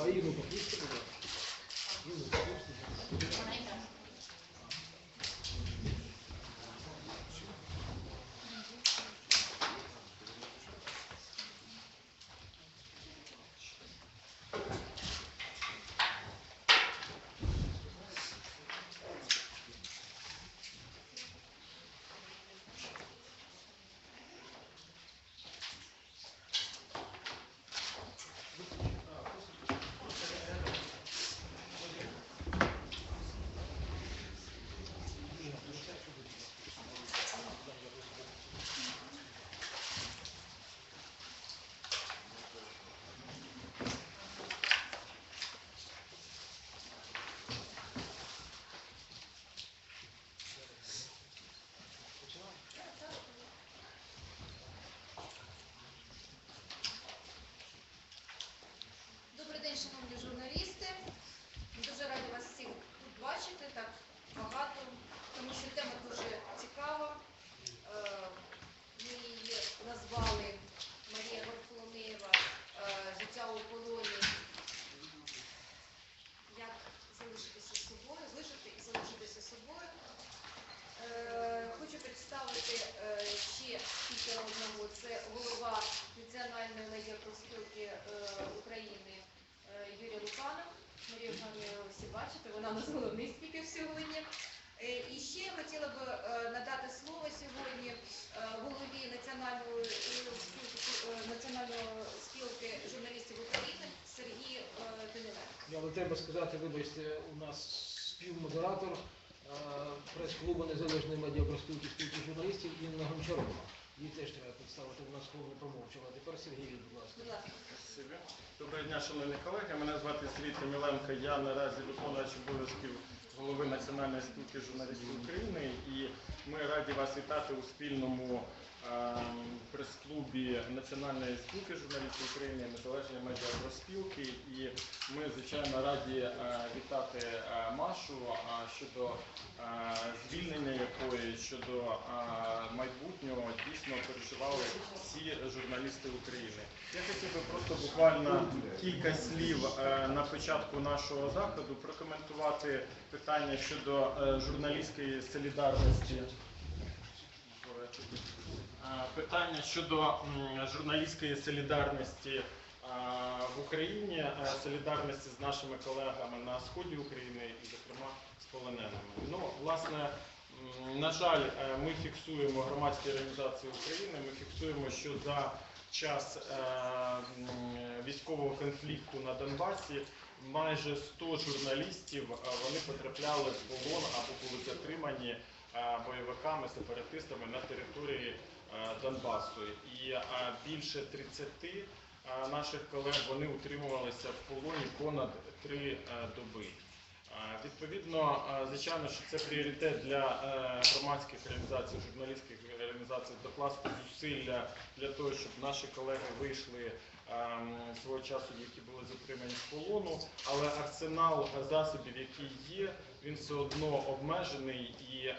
Ірина, а Інну покличте, будь ласка. Інну покличте. Добрий день, шановні журналісти. Дуже раді вас всіх тут бачити, так багато, тому що тема дуже цікава. Е, Ми її назвали Марія Варфоломеєва е, Життя у полоні. Як залишитися собою, залишити і залишитися собою. Е, Хочу представити е, ще спікера одного. Це голова Національної медіапроспілки е, України е, Юрія Лукана. Марію Івановну всі бачите, вона у нас головний спікер сьогодні. Е, І ще хотіла б е, надати слово сьогодні е, голові Національної спілки, журналістів України Сергію е, Я але треба сказати, вибачте, у нас співмодератор прес-клубу Незалежної медіапроспілки спілки журналістів Інна Гончарова. Її теж треба представити, у нас повно промовчала. Тепер Сергій, будь ласка. Доброго дня, шановні колеги. Мене звати Сергій Тиміленко. Я наразі виконувач обов'язків голови Національної спілки журналістів України. І раді вас вітати у спільному ем, прес-клубі Національної спілки журналістів України, Незалежної медіапроспілки. І ми, звичайно, раді е, вітати е, Машу щодо е, звільнення якої, щодо майбутнього дійсно переживали всі журналісти України. Я хотів би просто буквально кілька слів на початку нашого заходу прокоментувати питання щодо журналістської солідарності. Е, Питання щодо журналістської солідарності е, в Україні, е, солідарності з нашими колегами на сході України і, зокрема, з полоненими. Ну, власне, на жаль, ми фіксуємо громадські організації України. Ми фіксуємо, що за час військового конфлікту на Донбасі майже 100 журналістів вони потрапляли в полон або були затримані бойовиками, сепаратистами на території е, Донбасу. І е, більше 30 е, наших колег вони утримувалися в полоні понад 3 доби. Е, Відповідно, е, звичайно, що це пріоритет для е, громадських організацій, журналістських організацій докласти зусилля для того, щоб наші колеги вийшли свого часу, які були затримані з полону. Але арсенал засобів, який є, він все одно обмежений, і е,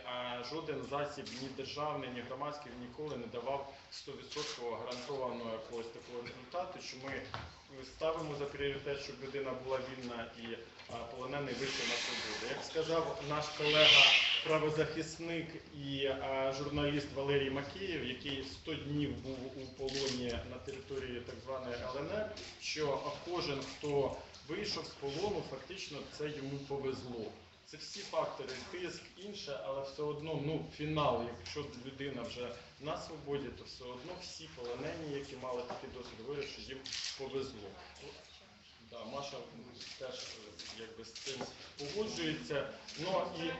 жоден засіб ні державний, ні громадський ніколи не давав 100% гарантованого якогось такого результату, що ми ставимо за пріоритет, щоб людина була вільна і полонений вийшов на свободу. Як сказав наш колега, правозахисник і журналіст Валерій Макеєв, який 100 днів був у полоні на території так званої ЛНР, що кожен, хто вийшов з полону, фактично це йому повезло. Це всі фактори, тиск, інше, але все одно ну, фінал, якщо людина вже на свободі, то все одно всі полонені, які мали такий досвід, говорять, що їм повезло. Да, Маша теж е, якби з цим погоджується. Ну і,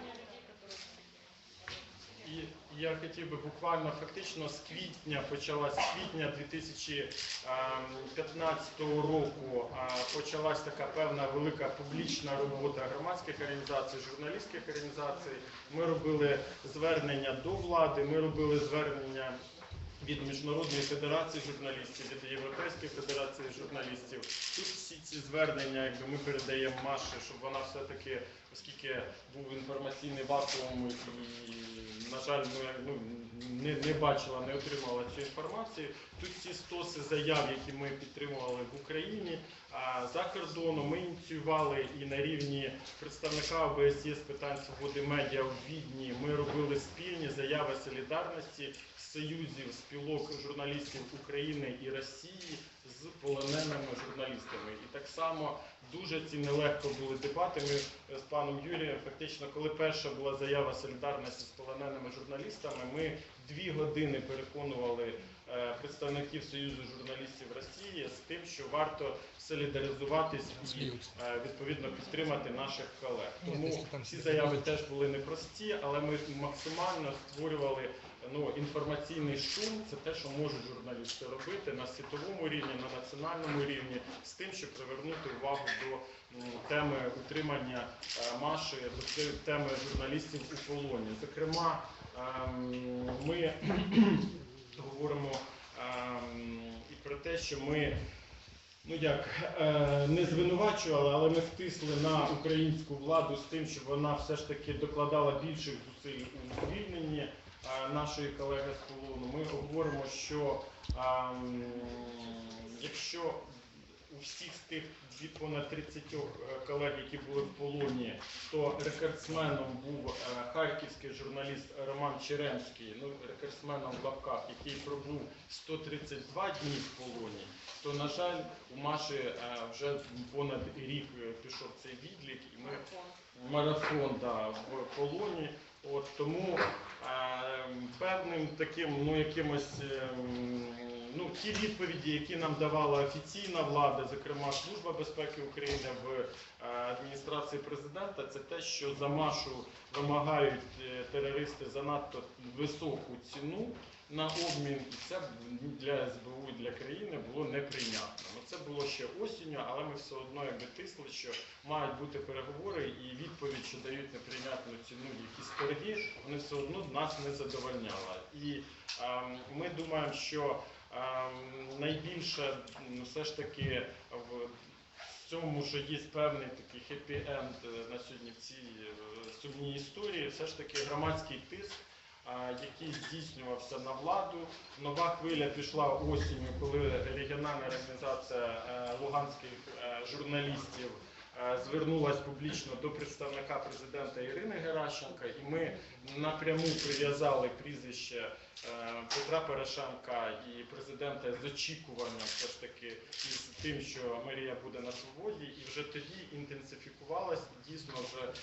і я хотів би буквально фактично з квітня почалась з квітня 2015 року а, почалась така певна велика публічна робота громадських організацій, журналістських організацій. Ми робили звернення до влади, ми робили звернення від Міжнародної федерації журналістів, від Європейської федерації журналістів. Тут всі ці звернення, якби ми передаємо Маші, щоб вона все-таки оскільки був інформаційний вакуум і, на жаль, ми ну, не, не бачила, не отримала цю інформацію. Тут ці стоси заяв, які ми підтримували в Україні, за кордоном ми ініціювали і на рівні представника ОБСЄ з питань свободи медіа у Відні. Ми робили спільні заяви солідарності союзів спілок журналістів України і Росії з полоненими журналістами. І так само дуже ці нелегко були дебати. Ми е, з паном Юрієм, фактично, коли перша була заява солідарності з полоненими журналістами, ми дві години переконували е, представників Союзу журналістів Росії з тим, що варто солідаризуватись і е, відповідно підтримати наших колег. Тому ці заяви теж були непрості, але ми максимально створювали ну, інформаційний шум. Це те, що можуть журналісти робити на світовому рівні, на національному рівні, з тим, щоб привернути увагу до м, теми утримання е, Маші, до теми журналістів у полоні. Зокрема, ем, ми говоримо ем, і про те, що ми ну як е, не звинувачували, але ми стисли на українську владу з тим, щоб вона все ж таки докладала більших зусиль у звільненні нашої колеги з полону. Ми говоримо, що ем, якщо у всіх з тих понад 30 е, колег, які були в полоні, то рекордсменом був е, харківський журналіст Роман Черемський, ну рекордсменом в лапках, який пробув 132 дні в полоні, то на жаль, у Маші е, вже понад рік е, пішов цей відлік, і ми марафон да, в полоні. От тому е, певним таким, ну якимось ем, ну ті відповіді, які нам давала офіційна влада, зокрема Служба безпеки України в е, адміністрації президента, це те, що за Машу вимагають е, терористи занадто високу ціну на обмін, і це для СБУ для країни було неприйнятно. Ну, Це було ще осінню, але ми все одно якби тисли, що мають бути переговори і відповідь, що дають неприйнятну ціну якісь торги, вони все одно нас не задовольняла. І ем, ми думаємо, що ем, найбільше все ж таки в цьому, що є певний такий хеппі-енд е, на сьогодні в цій е, сумній історії, все ж таки громадський тиск. Який здійснювався на владу. Нова хвиля пішла осінню, коли регіональна організація е, луганських е, журналістів е, звернулась публічно до представника президента Ірини Геращенка, і ми напряму прив'язали прізвище Петра Порошенка і президента з очікуванням все ж таки із тим, що Марія буде на свободі, і вже тоді інтенсифікувалась дійсно вже